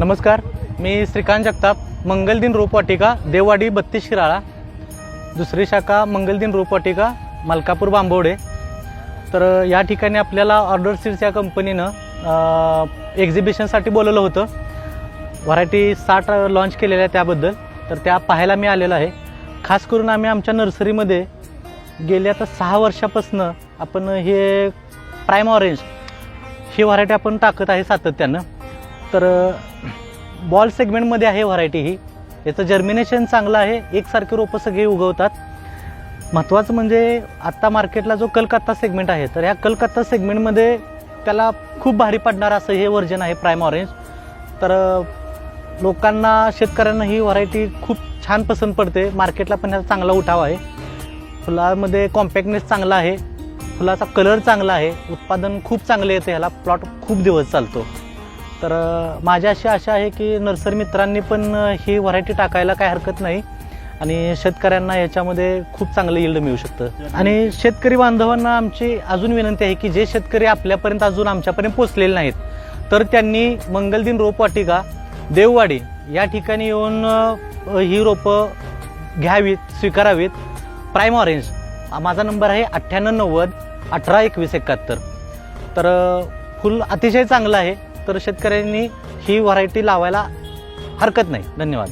नमस्कार मी श्रीकांत जगताप मंगलदिन रोपवाटिका देववाडी बत्तीस शिराळा. दुसरी शाखा मंगलदिन रोपवाटिका मलकापूर बांबवडे तर या ठिकाणी आपल्याला ऑर्डर सीड्स या कंपनीनं एक्झिबिशनसाठी बोलवलं होतं. व्हरायटी साठ लॉन्च केलेल्या आहे त्याबद्दल. तर त्या पाहायला मी आलेलो आहे. खास करून आम्ही आमच्या नर्सरीमध्ये गेल्या आता सहा वर्षापासून आपण हे प्राईम ऑरेंज ही व्हरायटी आपण टाकत आहे सातत्यानं. तर बॉल सेगमेंटमध्ये आहे व्हरायटी ही. याचं जर्मिनेशन चांगलं आहे. एकसारखे रोपं सगळे उगवतात. महत्त्वाचं म्हणजे आत्ता मार्केटला जो कलकत्ता सेगमेंट आहे तर ह्या कलकत्ता सेगमेंटमध्ये त्याला खूप भारी पडणार असं हे व्हर्जन आहे प्राईम ऑरेंज तर लोकांना शेतकऱ्यांना ही व्हरायटी खूप छान पसंत पडते. मार्केटला पण ह्याचा चांगला उठाव आहे. फुलामध्ये कॉम्पॅक्टनेस चांगला आहे. फुलाचा कलर चांगला आहे. उत्पादन खूप चांगले येते. ह्याला प्लॉट खूप दिवस चालतो. तर माझ्या अशी आशा आहे की नर्सरी मित्रांनी पण ही व्हरायटी टाकायला काय हरकत नाही. आणि शेतकऱ्यांना याच्यामध्ये खूप चांगलं यील्ड मिळू शकतं. आणि शेतकरी बांधवांना आमची अजून विनंती आहे की जे शेतकरी आपल्यापर्यंत अजून आमच्यापर्यंत पोचलेले नाहीत तर त्यांनी मंगलदिन रोपवाटिका देववाडी या ठिकाणी येऊन ही रोपं घ्यावीत स्वीकारावीत. प्राईम ऑरेंज माझा नंबर आहे अठ्ठ्याण्णव नव्वद अठरा एकवीस एकाहत्तर. तर फुल अतिशय चांगलं आहे. तर शेतकऱ्यांनी ही व्हरायटी लावायला हरकत नाही. धन्यवाद.